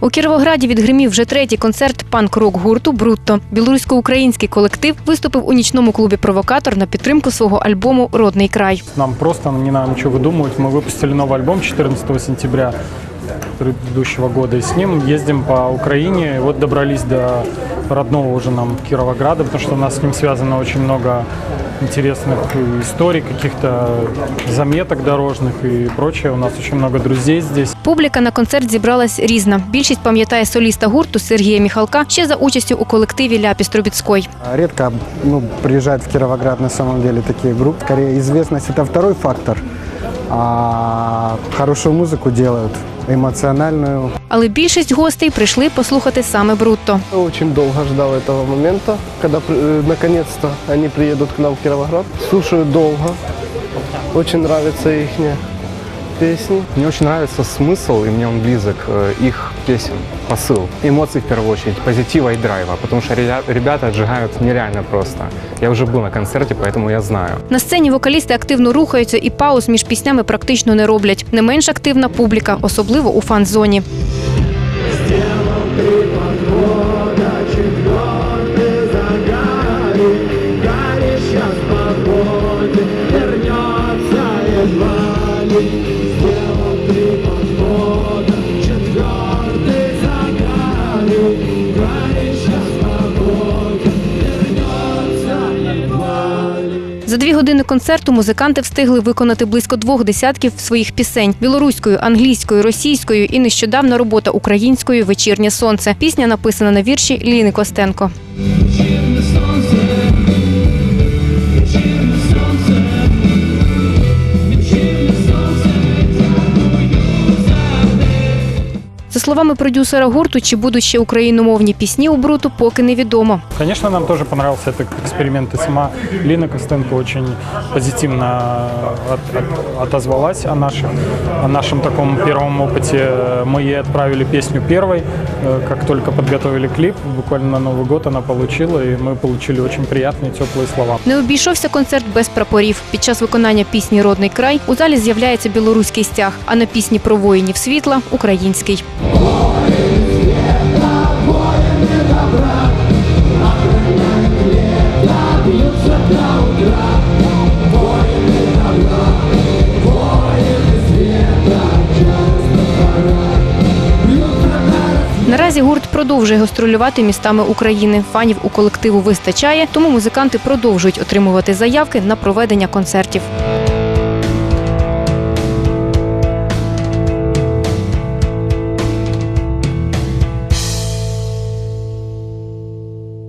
У Кіровограді відгримів вже третій концерт панк-рок гурту Брутто. Білорусько-український колектив виступив у нічному клубі Провокатор на підтримку свого альбому Родний край. Нам просто не надо ничего выдумывать. Мы выпустили новый альбом 14 сентября предыдущего года. И с ним ездим по Украине. И вот добрались до родного уже нам Кировограда, потому что у нас с ним связано очень много интересных историй, каких-то заметок дорожных и прочее. У нас очень много друзей здесь. Публіка на концерт зібралась різна. Більшість пам'ятає соліста гурту Сергія Міхалка ще за участю у колективі Ляпіс Трубіцькой. Редко ну, приезжают в Кировоград на самом деле такие группы. Скорее, известность – это второй фактор. А хорошую музыку делают, эмоциональную. Але більшість гостей прийшли послухати саме Брутто. Очень долго ждал этого момента, когда э, наконец-то они приедут к нам в Кировоград. Слушаю долго. Очень нравятся их песни. Мне очень нравится смысл, и мне он близок, э, их песен, посыл. Эмоции в первую очередь, позитива и драйва, потому что ребя- ребята отжигают нереально просто. Я уже был на концерте, поэтому я знаю. На сцені вокалісти активно рухаються і пауз між піснями практично не роблять. Не менш активна публіка, особливо у фан-зоні. за дві години концерту музиканти встигли виконати близько двох десятків своїх пісень білоруською, англійською, російською і нещодавно робота українською Вечірнє сонце. Пісня написана на вірші Ліни Костенко. За словами продюсера гурту, чи будуть ще україномовні пісні у бруту, поки невідомо. Конечно, нам тоже понравился этот эксперимент. И сама Лина Костенко очень позитивно от- от- отозвалась о нашем, о нашем таком первом опыте. Мы ей отправили песню первой, э, как только подготовили клип. Буквально на Новый год она получила, и мы получили очень приятные, теплые слова. Не обійшовся концерт без прапорів. Під час виконання пісні Родний край у залі з'являється білоруський стяг, а на пісні про воїнів світла український. Наразі гурт продовжує гастролювати містами України. Фанів у колективу вистачає, тому музиканти продовжують отримувати заявки на проведення концертів.